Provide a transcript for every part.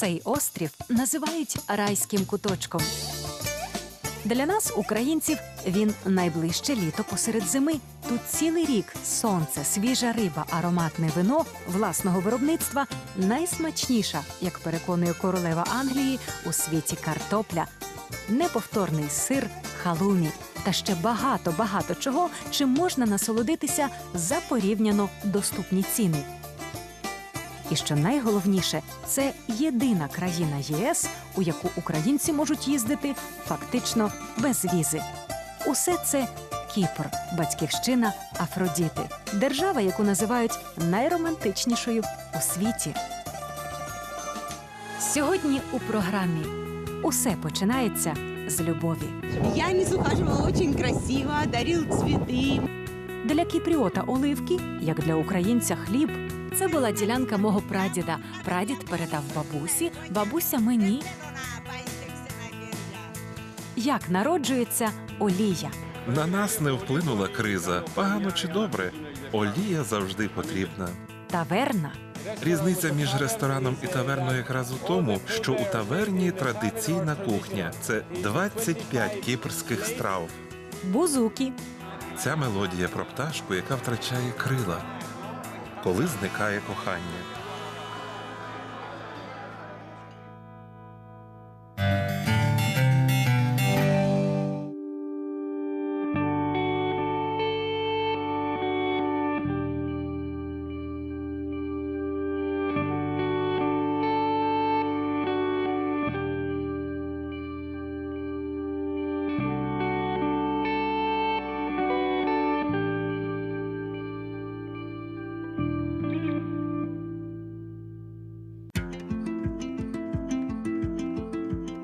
Цей острів називають райським куточком. Для нас, українців, він найближче літо посеред зими. Тут цілий рік сонце, свіжа риба, ароматне вино власного виробництва найсмачніша, як переконує королева Англії, у світі картопля, неповторний сир, халумі та ще багато багато чого, чим можна насолодитися за порівняно доступні ціни. І що найголовніше, це єдина країна ЄС, у яку українці можуть їздити фактично без візи. Усе це Кіпр, батьківщина Афродіти, держава, яку називають найромантичнішою у світі. Сьогодні у програмі усе починається з любові. Янис ухаживал очень красиво, дарил цветы. Для кіпріота оливки, як для українця хліб. Це була ділянка мого прадіда. Прадід передав бабусі, бабуся мені. Як народжується олія. На нас не вплинула криза, погано чи добре. Олія завжди потрібна. Таверна Різниця між рестораном і таверною якраз у тому, що у таверні традиційна кухня це 25 кіпрських страв. бузуки, Ця мелодія про пташку, яка втрачає крила, коли зникає кохання.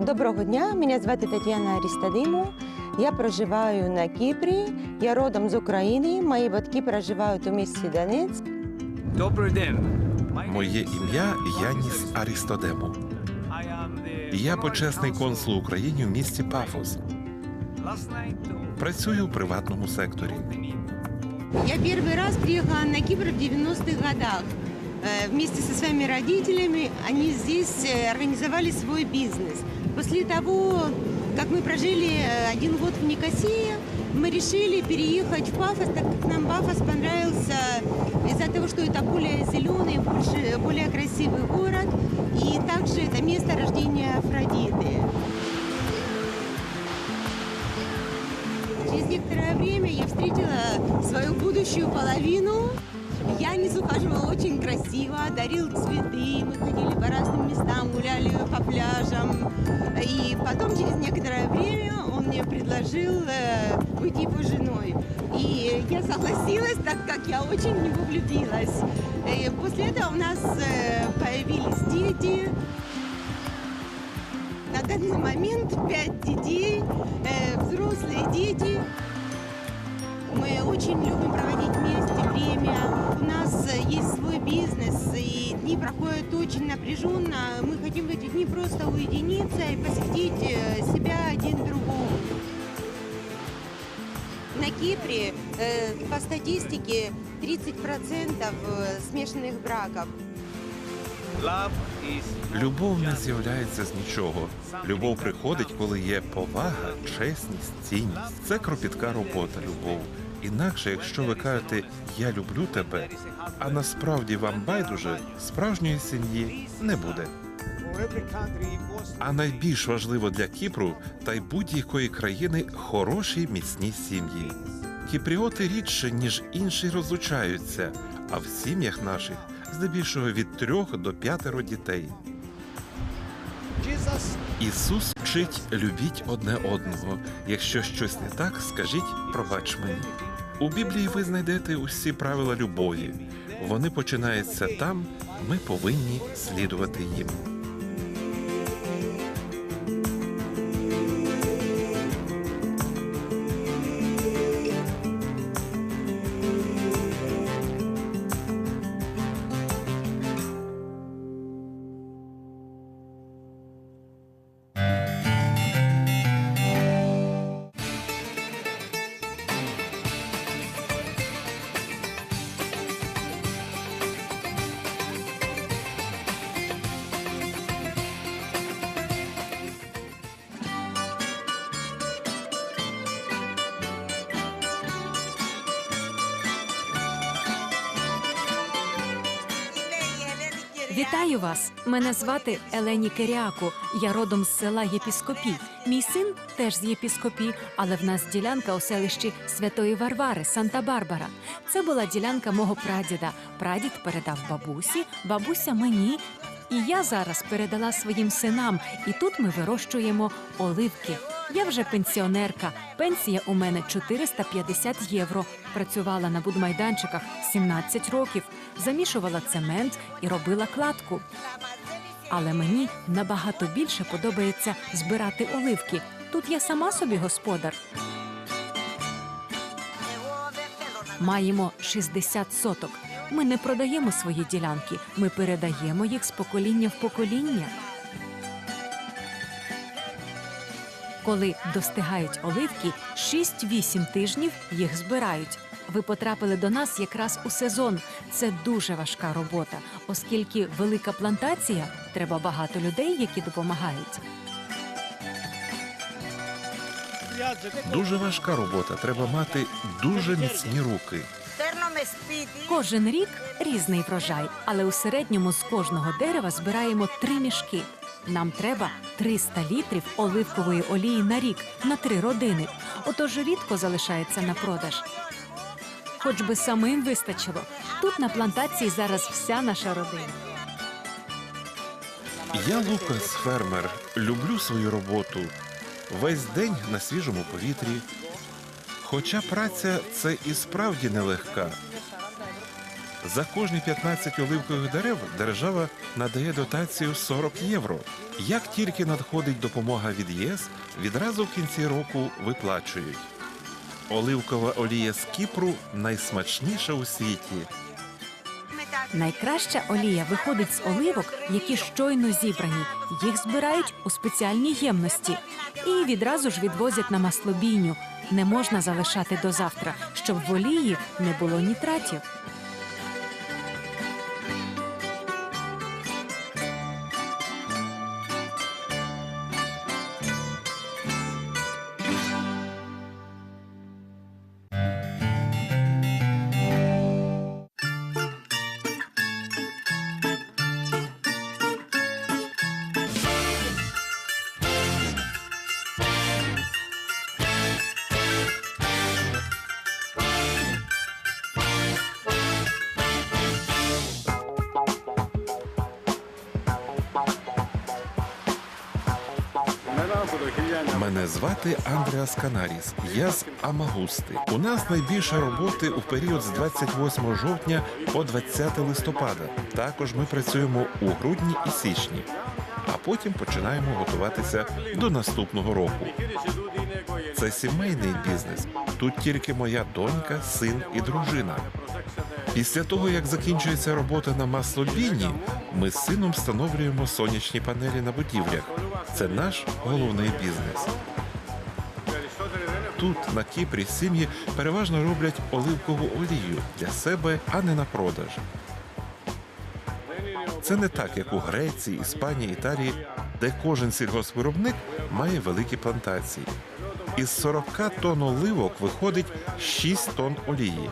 Доброго дня, мене звати Тетяна Арістадиму. Я проживаю на Кіпрі. Я родом з України. Мої батьки проживають у місті Донецьк. Добрий день. Моє ім'я Яніс Арістодему. Я почесний консул України в місті Пафос. Працюю в приватному секторі. Я первый раз приехала на Кипр в 90-х годах. Э, Вместе со своими родителями они здесь э, организовали свой бизнес. После того, как мы прожили э, один год в Никосии, мы решили переехать в Пафос, так как нам Пафос понравился из-за того, что это более зеленый, больше, более красивый город, и также это место рождения Афродиты. Через некоторое время я встретила свою будущую половину. Янис ухаживал очень красиво, дарил цветы, мы ходили по разным местам, гуляли по пляжам. И потом, через некоторое время, он мне предложил э, быть его женой. И я согласилась, так как я очень в него влюбилась. И после этого у нас э, появились дети. На данный момент пять детей, э, взрослые дети. Мы очень любим проводить вместе время. У нас э, есть свой бизнес, и дни проходят очень напряженно. Мы хотим в эти дни просто уединиться и посвятить э, себя один другому. На Кипре э, по статистике 30% э, смешанных браков. Любов не з'являється з нічого. Любов приходить, коли є повага, чесність, цінність. Це кропітка робота, любов. Інакше, якщо ви кажете Я люблю тебе, а насправді вам байдуже, справжньої сім'ї не буде. А найбільш важливо для Кіпру та й будь-якої країни хороші міцні сім'ї. Кіпріоти рідше, ніж інші розлучаються, а в сім'ях наших здебільшого від трьох до п'ятеро дітей. Ісус вчить любіть одне одного. Якщо щось не так, скажіть пробач мені. У Біблії ви знайдете усі правила любові. Вони починаються там, ми повинні слідувати їм. Вітаю вас! Мене звати Елені Киряку. Я родом з села Єпіскопі. Мій син теж з Єпіскопі, але в нас ділянка у селищі Святої Варвари, Санта-Барбара. Це була ділянка мого прадіда. Прадід передав бабусі, бабуся мені. І я зараз передала своїм синам, і тут ми вирощуємо оливки. Я вже пенсіонерка. Пенсія у мене 450 євро. Працювала на будмайданчиках 17 років, замішувала цемент і робила кладку. Але мені набагато більше подобається збирати оливки. Тут я сама собі господар. Маємо 60 соток. Ми не продаємо свої ділянки, ми передаємо їх з покоління в покоління. Коли достигають оливки, 6-8 тижнів їх збирають. Ви потрапили до нас якраз у сезон. Це дуже важка робота, оскільки велика плантація, треба багато людей, які допомагають. Дуже важка робота. Треба мати дуже міцні руки. Кожен рік різний врожай, але у середньому з кожного дерева збираємо три мішки. Нам треба 300 літрів оливкової олії на рік на три родини. Отож рідко залишається на продаж. Хоч би самим вистачило. Тут на плантації зараз вся наша родина. Я Лукас, фермер, люблю свою роботу. Весь день на свіжому повітрі. Хоча праця це і справді нелегка. За кожні 15 оливкових дерев держава надає дотацію 40 євро. Як тільки надходить допомога від ЄС, відразу в кінці року виплачують. Оливкова олія з Кіпру найсмачніша у світі. Найкраща олія виходить з оливок, які щойно зібрані. Їх збирають у спеціальній ємності і відразу ж відвозять на маслобійню. Не можна залишати до завтра, щоб в олії не було нітратів. Мене звати Андреас Канаріс. Я з Амагусти. У нас найбільше роботи у період з 28 жовтня по 20 листопада. Також ми працюємо у грудні і січні, а потім починаємо готуватися до наступного року. Це сімейний бізнес. Тут тільки моя донька, син і дружина. Після того, як закінчується робота на маслобійні, ми з сином встановлюємо сонячні панелі на будівлях. Це наш головний бізнес. Тут, на Кіпрі, сім'ї переважно роблять оливкову олію для себе, а не на продаж. Це не так, як у Греції, Іспанії, Італії, де кожен сільгоспвиробник має великі плантації. Із 40 тонн оливок виходить 6 тонн олії.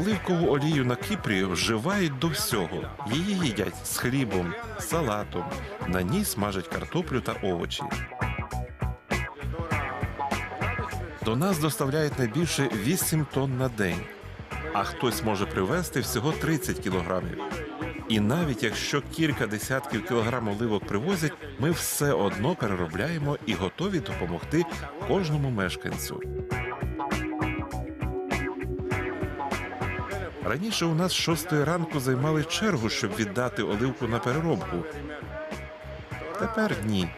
Оливкову олію на Кіпрі вживають до всього. Її їдять з хлібом, салатом, на ній смажать картоплю та овочі. До нас доставляють найбільше 8 тонн на день, а хтось може привезти всього 30 кілограмів. І навіть якщо кілька десятків кілограм оливок привозять, ми все одно переробляємо і готові допомогти кожному мешканцю. Раніше у нас з шостої ранку займали чергу, щоб віддати оливку на переробку. Тепер ні.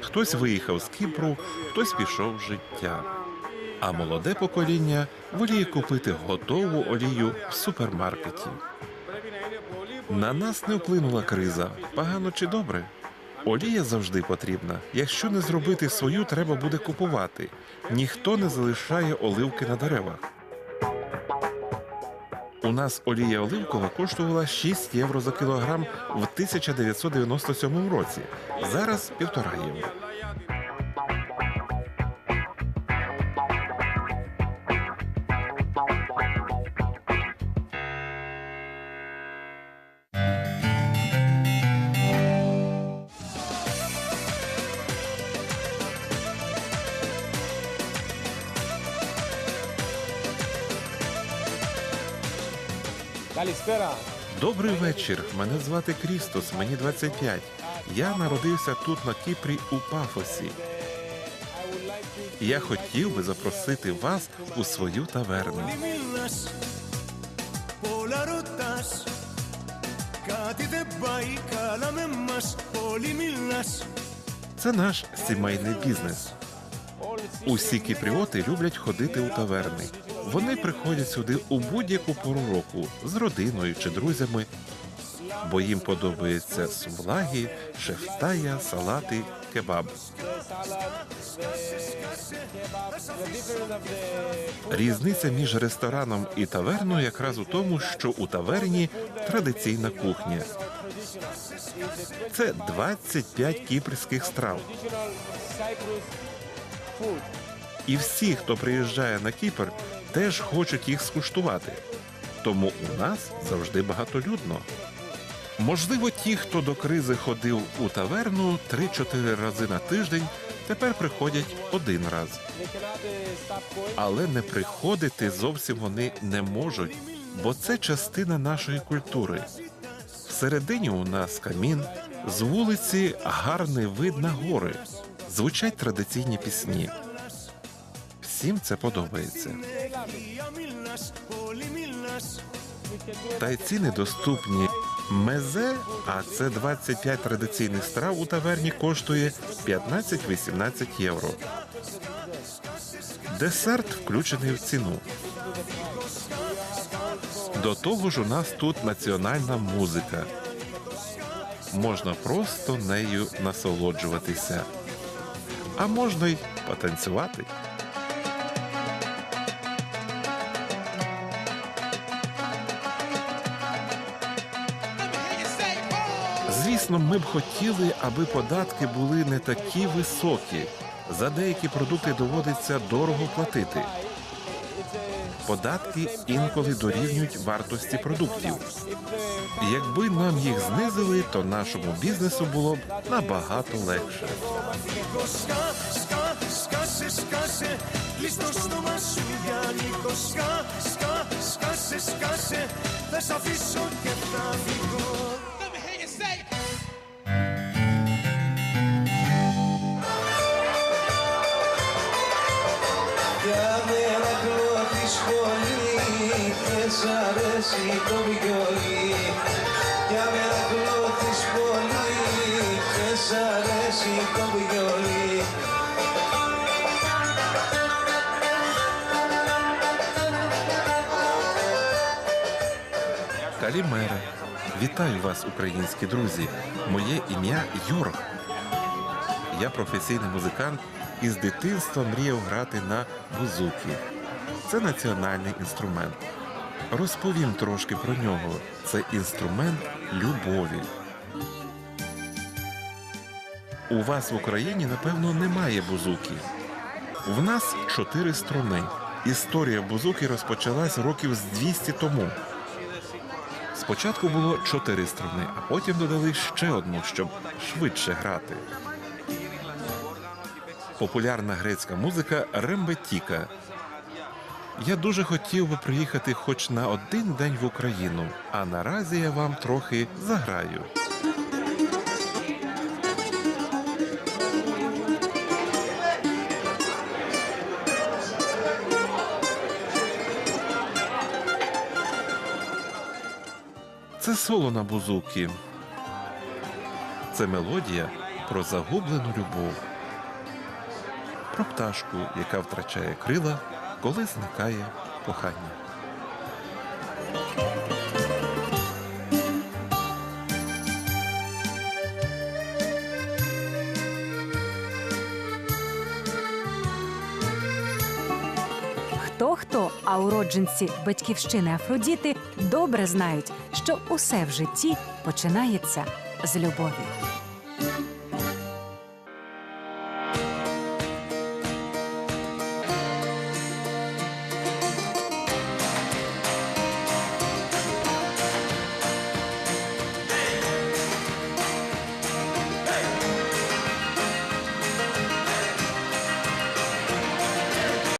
Хтось виїхав з Кіпру, хтось пішов в життя. А молоде покоління воліє купити готову олію в супермаркеті. На нас не вплинула криза, погано чи добре. Олія завжди потрібна. Якщо не зробити свою, треба буде купувати. Ніхто не залишає оливки на деревах. У нас олія оливкова коштувала 6 євро за кілограм в 1997 році. Зараз півтора євро. Добрий вечір. Мене звати Крістос. Мені 25. Я народився тут на Кіпрі у Пафосі. Я хотів би запросити вас у свою таверну. Це наш сімейний бізнес. Усі кіпріоти люблять ходити у таверни. Вони приходять сюди у будь-яку пору року з родиною чи друзями, бо їм подобаються сувлаги, шефтая, салати, кебаб. Різниця між рестораном і таверною якраз у тому, що у таверні традиційна кухня. Це 25 кіпрських страв. І всі, хто приїжджає на Кіпр, теж хочуть їх скуштувати. Тому у нас завжди багатолюдно. Можливо, ті, хто до кризи ходив у таверну 3-4 рази на тиждень, тепер приходять один раз. Але не приходити зовсім вони не можуть, бо це частина нашої культури. Всередині у нас камін, з вулиці гарний вид на гори. Звучать традиційні пісні. Всім це подобається. Та й ціни доступні. Мезе, а це 25 традиційних страв у таверні коштує 15-18 євро. Десерт включений в ціну. До того ж, у нас тут національна музика. Можна просто нею насолоджуватися. А можна й потанцювати. Звісно, ми б хотіли, аби податки були не такі високі. За деякі продукти доводиться дорого платити. Податки інколи дорівнюють вартості продуктів. Якби нам їх знизили, то нашому бізнесу було б набагато легше. Скаси, скаси, Калімера. Вітаю вас, українські друзі. Моє ім'я Йорг. Я професійний музикант і з дитинства мріяв грати на бузукі. Це національний інструмент. Розповім трошки про нього. Це інструмент любові. У вас в Україні, напевно, немає бузуки. В нас чотири струни. Історія бузуки розпочалась років з 200 тому. Спочатку було чотири струни, а потім додали ще одну, щоб швидше грати. Популярна грецька музика рембетіка. Я дуже хотів би приїхати хоч на один день в Україну, а наразі я вам трохи заграю. Це соло на бузукі. Це мелодія про загублену любов, про пташку, яка втрачає крила, коли зникає кохання. Хто хто, а уродженці батьківщини Афродіти добре знають, що усе в житті починається з любові.